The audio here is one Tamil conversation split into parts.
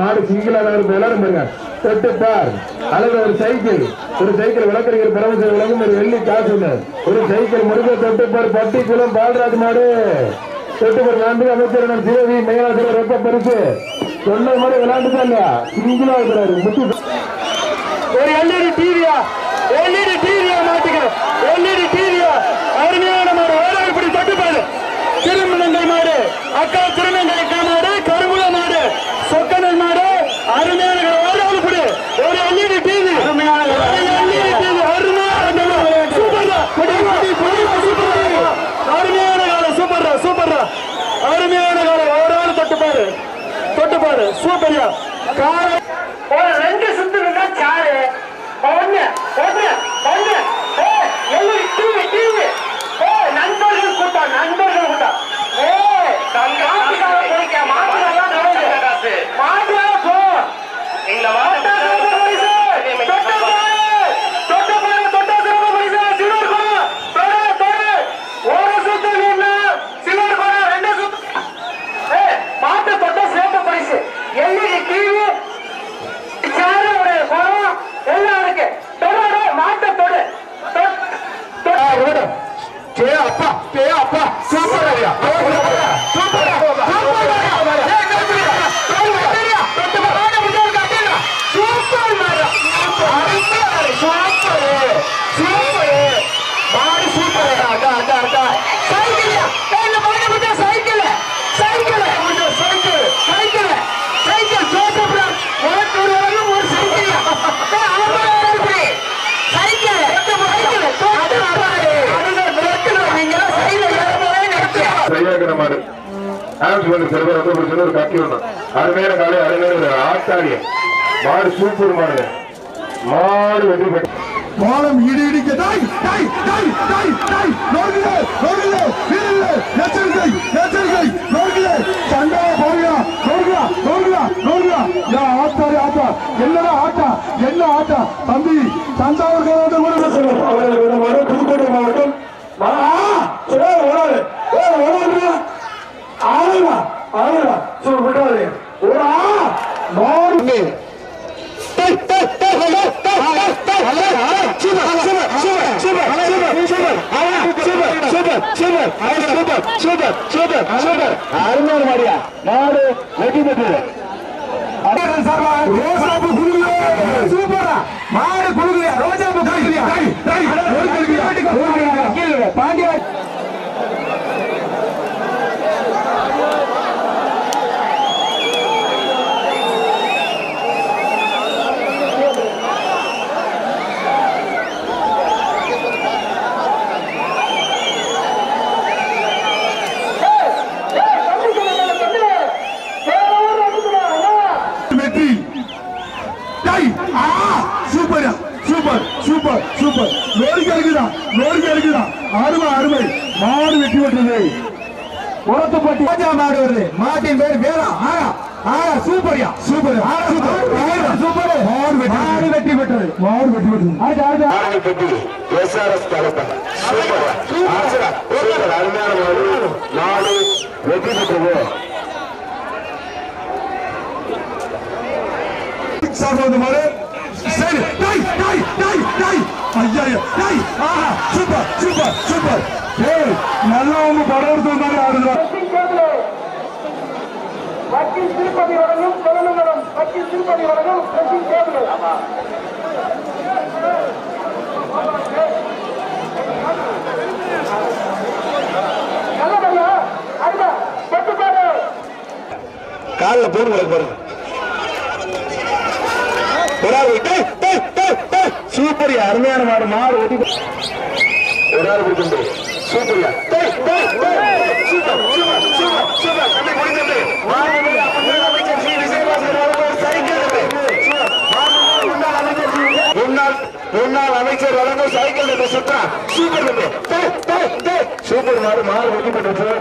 மாடு சிங்கிளா இருக்கு. எல்லாரும் பாருங்க. தொட்டு பார். அல்லது ஒரு சைக்கிள். ஒரு சைக்கிள் விளக்கறிஞர் பிரபஞ்ச விளக்கும் ஒரு வெள்ளி காசு ஒரு சைக்கிள் முருக தொட்டு பார். பட்டி குளம் பால்ராஜ் மாடு. தொட்டு பார். நன்றி அமைச்சர் நான் சிவவி மேலாசிரியர் ரொக்க பரிசு. சொன்ன மாதிரி விளையாண்டுதான் இல்லையா? சிங்கிளா இருக்கிறாரு. முத்து ஒரு எல்இடி டிவியா? எல்இடி டிவியா மாட்டுங்க எல்இடி டிவியா? அருமையான மாடு. ஓரா இப்படி தொட்டு பாரு. திருமணங்கள் மாடு. அக்கா திருமணங்கை மாடு கருங்குல மாடு சொக்கனல் மாடு அருமையான ஓராவது இப்படி ஒரு எல்இடி டிவி எல்இடி டிவி அருமையான சூப்பர் அருமையான காலம் சூப்பர் சூப்பர் அருமையான காலம் ஓராவது தட்டுப்பாடு தொட்டுப்பாடு சூப்பர்யா காலை ஒரு ரெண்டு சுத்து நின்னா சாரு ஒண்ணு ஒண்ணு ஒண்ணு ஏ எல்லாம் டிவி டிவி ஏ நண்பர்கள் கூட்டம் நண்பர்கள் கூட்டம் ஏ மாட்டுக்கார போய்க்க மாட்டுக்காரலாம் நடந்து மாட்டுக்கார போ இந்த மாட்டா சிறப்பு பரிசு தொட்ட பாரு தொட்ட பாரு தொட்ட சிறப்பு பரிசு சிலர் போ தொட தொட ஒரு சுத்து நின்னா சிலர் போ ரெண்டு சுத்து ஏ மாட்டு தொட்ட சிறப்பு பரிசு எல்இடி டிவி சேரோட குணம் எல்லாம் இருக்கு தொடோட மாட்ட தொடு தொட்- தொட்- கே அப்பா கே அப்பா சூப்பர் ஐயா சூப்பர் சரியாகிற மாடு ஆம்ஸ் வந்து சிறுவர் வந்து ஒரு சின்ன ஒரு கட்டி ஒண்ணும் அருமையான காலை அருமையான ஆட்டாடிய மாடு சூப்பர் மாடு. மாடு வெற்றி பெற்ற. பாலம் இடி இடிக்க டாய் டாய் டாய் டாய் டாய் நோர்கிலே நோர்கிலே வீரர்களே எச்சரிக்கை எச்சரிக்கை. நோர்கிலே சண்டா போறியா நோர்கிலா நோர்கிலா நோர்கிலா யா ஆத்தாரி ஆத்தா. என்னடா ஆட்டா என்ன ஆட்டா தம்பி தஞ்சாவூர் கலவரத்தை கூட பேசுறோம் அவர்கள் வரும் புதுக்கோட்டை மாவட்டம் ஆ, ஏ, வராது. ஏ, வராதுடா. ஆளுடா, ஆளுடா. சரி, விடாதே. ஒரு ஆ, மாடு. அருமையான மாடியா நாடு வெற்றி பெற்றது சூப்பரா. மாடு குடுக்கலையா ரோஜா குடுக்கலையா பாண்டியா வெற்றி டை ஆ சூப்பர் சூப்பர் சூப்பர் சூப்பர் லோரிக்கு இருக்குதா லோரிக்கு இருக்குதா அருமை அருமை. மாடு வெற்றி பெற்றது. உரத்துப்பட்டி ராஜா மாடு வருது. மாட்டின் பேர் வேறா ஆயா ஆயா சூப்பர்யா. சூப்பர். சூப்பர். சூப்பர். மாடு வெற்றி மாடு வெற்றி பெற்றது. மாடு வெற்றி பெற்றது. அடுத்து அடுத்து. மாடு எஸ்ஆர்எஸ் தலைப்பன் சூப்பர். சூப்பர். அருமையான மாடு. நாடு வெற்றி பெற்றது. சாப்பிடுவது மாடு. சரி டை டை டை டை. ஐயா டை ஆஹா சூப்பர் சூப்பர் சூப்பர். ஏய் நல்லவங்க படம் எடுத்து மாதிரி ஆடுறா வக்கீல் திருப்பதி வழங்கும் கொலநகரம் வக்கீல் திருப்பதி வழங்கும் காலில் போன் கிடக்கு பாருங்க. ஒரு ஆள் விட்டு. சூப்பர்யா அருமையான மாடு மாடு வெட்டி ஒரு ஆள் கொடுத்து சூப்பர்யா சூப்பர் சூப்பர் சூப்பர் சூப்பர் தம்பி அமைச்சர் சி விஜயபாஸ்கர் அவர்கள் சைக்கிள் சூப்பர். முன்னாள் முன்னாள் அமைச்சர் வழங்கும் சைக்கிள் சூப்பர் தம்பி சூப்பர் மாடு மாடு வெட்டி பெற்றது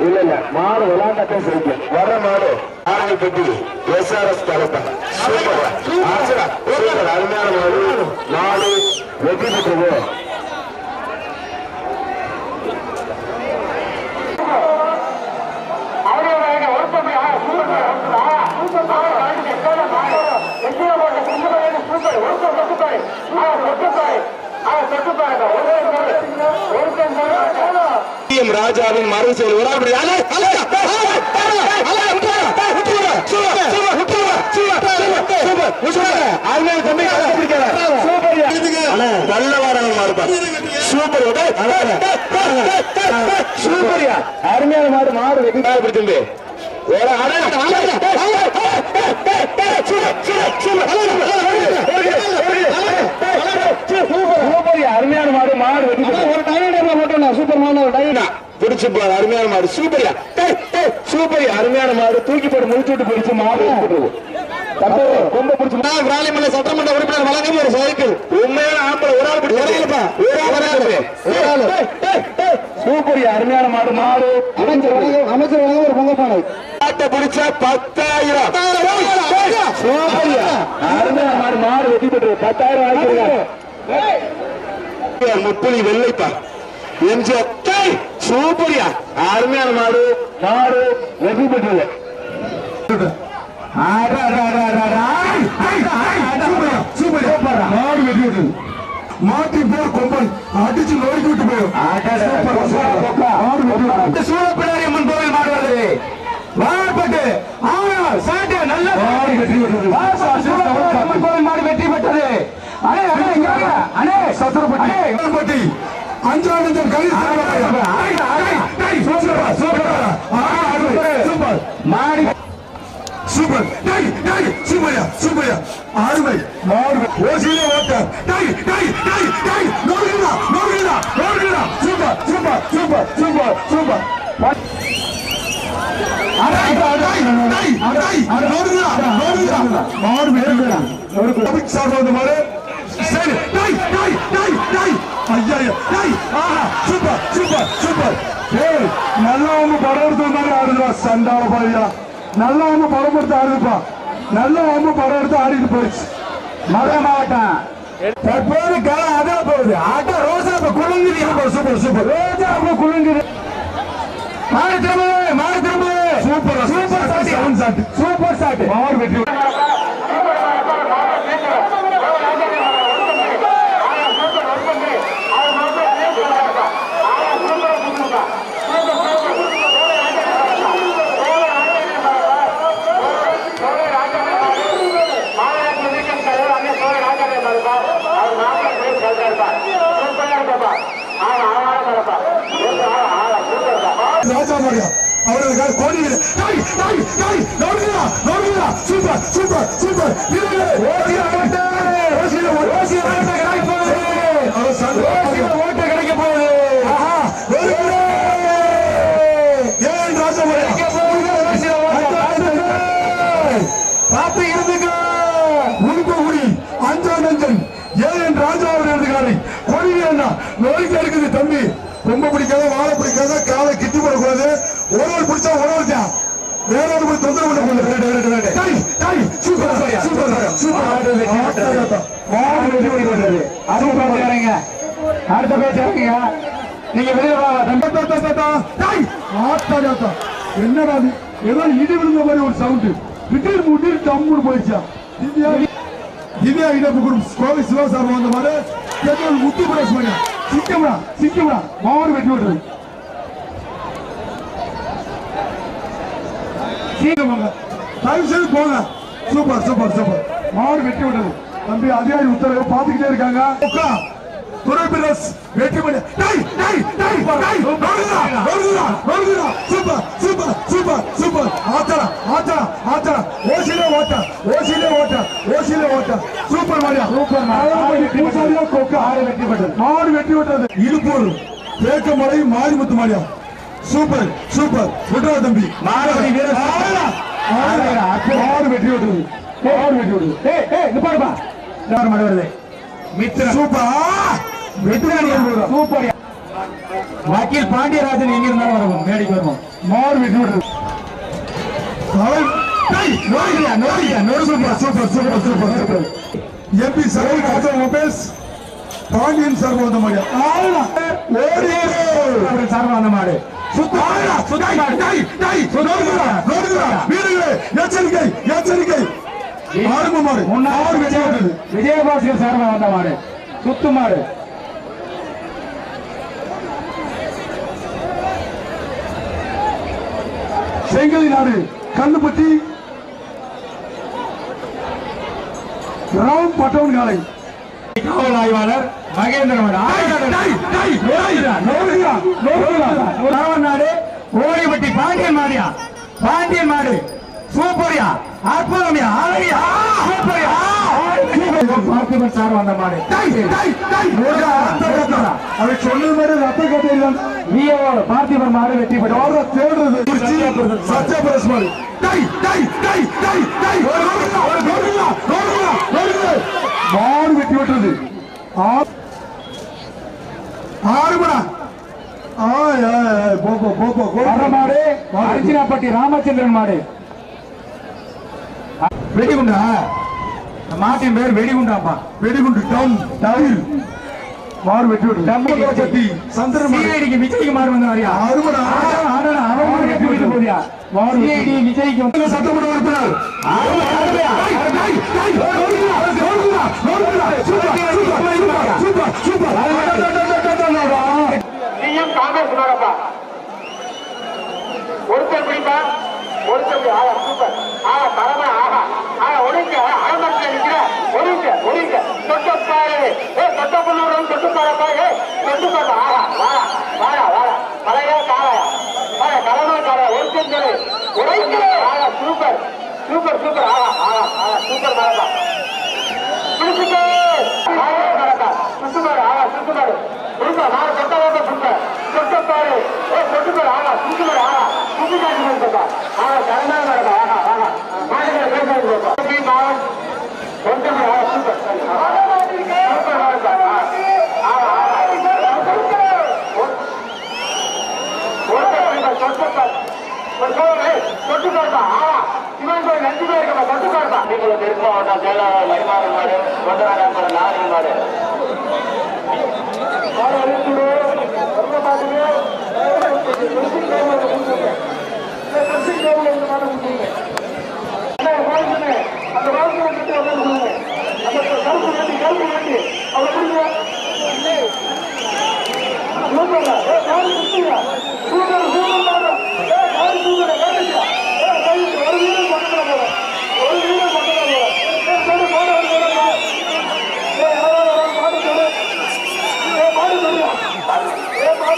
இல்ல இல்ல மாடு விளையாண்டத்தான் சைக்கிள் மாடு ஆரணி பெட்டி எஸ்ஆர்எஸ் தலைப்பா சூப்பர். சூப்பர். அருமையான ஒரு நாலு வெற்றி ராஜாவின் மறு செயல் ஒரு அலை, அலை, டேய், டேய், சூப்பர், சூப்பர்யா, அருமையான மாடு மாடு ஒரு டயர்டா போட்டோம் சூப்பர் மாடு ஒரு டயர்டா பிடிச்சு அருமையான மாடு சூப்பர்யா சூப்பர்யா அருமையான மாடு தூக்கி போட்டு முடிச்சு விட்டு பிடிச்சு மாடு கொம்ப பிடிச்சு விராலிமலை சட்டமன்ற உறுப்பினர் வழங்கும் ஒரு சைக்கிள். உண்மையான ஆம்பளை ஒரு ஆள் பிடிச்சு ஒரு ஆள் சூப்பர்யா அருமையான மாடு மாடு. அமைச்சர் அமைச்சர் வழங்கும் ஒரு பொங்க பானை ஆட்ட பிடிச்ச பத்தாயிரம். சூப்பர்யா. அருமையான மாடு மாடு வெட்டி போட்டு பத்தாயிரம் வாங்கிருக்காங்க முப்பது வெள்ளைப்பா. எம்ஜிஆர். சூப்பர்யா. அருமையான மாடு மாடு வெற்றி பெற்றது. மாட்டி போர் கொம்பன் அடிச்சு நோக்கி விட்டு விட்டது சூழப்பிடாரி அம்மன் கோவில் மாடு வருது. வாழப்பட்டு ஆனால் சாட்டு நல்ல மாடு விட்டது. சூழப்பிடாரி அம்மன் கோவில் மாடு வெற்றி பெற்றது இங்க வாங்க. அண்ணே சத்திரப்பட்டி. சத்திரப்பட்டி சூப்பர். சூப்பர். மாடி சூப்பர் டை டை சூப்பர்யா சூப்பர்யா அருமை மாடு ஓசியிலே ஓட்ட டை டை டை டை நோடுகிறா நோடுகிறா நோடுகிறா super super super super super நல்லவங்க படம் எடுத்து வந்தாங்க ஆடுறா சண்டால பாரியா நல்லவங்க படம் எடுத்து ஆடுதுப்பா. நல்லவங்க படம் எடுத்து ஆடிட்டு போயிடுச்சு. மதுரை மாவட்டம். தற்போது காலம் அதில் போகுது. ஆட்டோ ரோசா இப்ப குலுங்குது. Super super super. ரோஜா அப்ப குலுங்குது. மாடு திரும்ப மாடு திரும்ப சூப்பர் சூப்பர் சாட்டு. சூப்பர் சாட்டு. மாடு வெற்றி ராஜா மாரியா அவர்களுக்காக கோடி டாய் டாய் டாய் நோடுகிறா நோடுகிறா சூப்பர் சூப்பர் சூப்பர் வீரர்களே ஓசிய ஓட்ட ஓசிய ஓசிய ஓட்ட கிடைக்க போகுது. அவர் சங்க ஓசிய ஓட்ட. கிடைக்க போகுது பார்த்து இருந்துங்க உருப்பகுடி அஞ்சானந்தன் ஏன் ராஜா அவர் எழுதுகிறாரு கொடி என்ன நோய்க்கு இருக்குது தம்பி. ரொம்ப பிடிக்காத வாழை பிடிக்காத காலை கிட்டி போடக்கூடாது. ஒரு ஆள் பிடிச்சா ஒரு ஆள் தான். பண்ணக்கூடாது டேய், டேய், சூப்பர் சூப்பர் சூப்பர் மாடு வெற்றி பெற்றது. அதுவும் பேசுறீங்க அடுத்த பேசுறீங்க நீங்க வெளியே வாங்க. என்னடா? ஏதோ இடி விழுந்த மாதிரி ஒரு சவுண்ட் திடீர் முடீர் டம்முன்னு போயிடுச்சா? திவ்யா திவ்யா இழப்பு குரூப் கோவை சிவசாமி வந்த மாதிரி முத்து பிரதேசம் சிக்கம்டா சிக்கம்டா மாவட்ட வெட்டி விடுறது சீக்கிரம் வாங்க. தயவு செய்து போங்க. சூப்பர் சூப்பர் சூப்பர் மாடு வெட்டி விட்டது. தம்பி அதிகாரி உத்தரவு பார்த்துக்கிட்டே இருக்காங்க. துரை பிரதேஷ் வெற்றி பண்ணி சூப்பர் சூப்பர் சூப்பர் சூப்பர் ஆத்தரா ஆத்தரா ஆத்தரா ஓசிலே ஓட்ட ஓசிலே ஓட்ட ஓசிலே ஓட்ட. சூப்பர் மாரியா. சூப்பர் மாரியா. கொக்கா. ஆடு வெற்றி பெற்றது மாடு வெற்றி பெற்றது இழுப்பூர் தேக்கமலை மாரிமுத்து மாரியா. Super super. விட்ரா தம்பி. மாடுபடி வீரர். மாடு வெற்றி பெற்றது மாடு வெற்றி பெற்றது ஏய் ஏய் நிப்பாடுப்பா யார் மாடு வருது. மித்ரன் சூப்பர்! வெற்றி சூப்பர். வக்கீல் பாண்டியராஜன் எங்க இருந்தாலும் வருவோம். மேடைக்கு வருவோம். மாடு வெற்றி டேய், நோடியா, நோடியா, நோடி super, super, super, super, super. MP Saravana Raja mobiles Pandian sir வந்த ஓடி அவர்கள் சார்பா அந்த எச்சரிக்கை எச்சரிக்கை. ஆரம்ப மாடு முன்னாள் விஜயபாஸ்கர் சார்பாக வந்த மாடு. சுத்து மாடு. செங்கலி நாடு கல்லுப்பட்டி. ராம் பட்டவன் காலை. காவல் ஆய்வாளர் மகேந்திரன் நாடு ஓடிப்பட்டி பாண்டியன் மாடியா? பாண்டியன் மாடு. சூப்பரியா. அற்புதமியா. அழகியா சூப்பரியா. பார்த்திபன் சார் வந்த மாடு. அதை சொன்னது மாதிரி ரத்த கட்டை இல்லை விஓ பார்த்திபன் மாடு வெற்றி பெற்றார் யாரோ தேடுறது சத்யா பிரஸ் மாதிரி tie tie tie tie tie நோடுங்களா நோடுங்களா நோடுங்களா நோடுங்களா மாடு வெட்டி விட்டுறது ஆ- ஆறு மணா ஆய் ஆய் ஆய் போப்போ போப்போ வர மாடு ராமச்சந்திரன் மாடு. வெடிகுண்டா? மாட்டின் பேர் வெடிகுண்டாப்பா. வெடிகுண்டு டம் டவில் மாடு வெட்டி விட்டுறது டம்மு சத்தி சந்திரன் சிஐடிக்கு விஜய்க்கு மாறு வந்தாரியா ஆறு மணா அவன் வெற்றி பெற்று போதியா சிஐடி விஜய்க்கு வந்து சூப்பர் சூப்பர் நீயும் காங்கிரஸ் மகப்பா ஒருத்தர் பிடிப்பா ஒருத்தர். ஆஹா சூப்பர் ஆஹா தரமா ஆஹா ஆஹா ஒழுங்க ஆரம்பத்தில் நிற்கிற சூப்பர் சூப்பர். ஆஹா ஆஹா ஆஹா சூப்பர் மரப்பா பிடிச்சிட்டு ஆஹா மரப்பா சுத்துமாரு ஆஹா சுத்துமாரு கொடுப்பா நாலு தொட்ட ஓட்ட சுத்த தொட்டப்பாரு ஏ தொட்டுப்பாரு. ஆஹா சுத்துமாரு ஆஹா சுத்தி காட்டி ஆஹா ஆஹா மாட்டுக்கிற பேசாது கொடுப்பா மாவன் கொஞ்சம் ஆஹா சூப்பர் சூப்பர் மரப்பா ஆஹா ஆஹா திருப்ப மாவட்டம் செயலாளர் மணிமாறன் மாடு கொண்டராஜபுரம் நாரி மாடு மணிமேகலை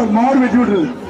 சூப்பர் மாடு வெட்டி விட்டுருது.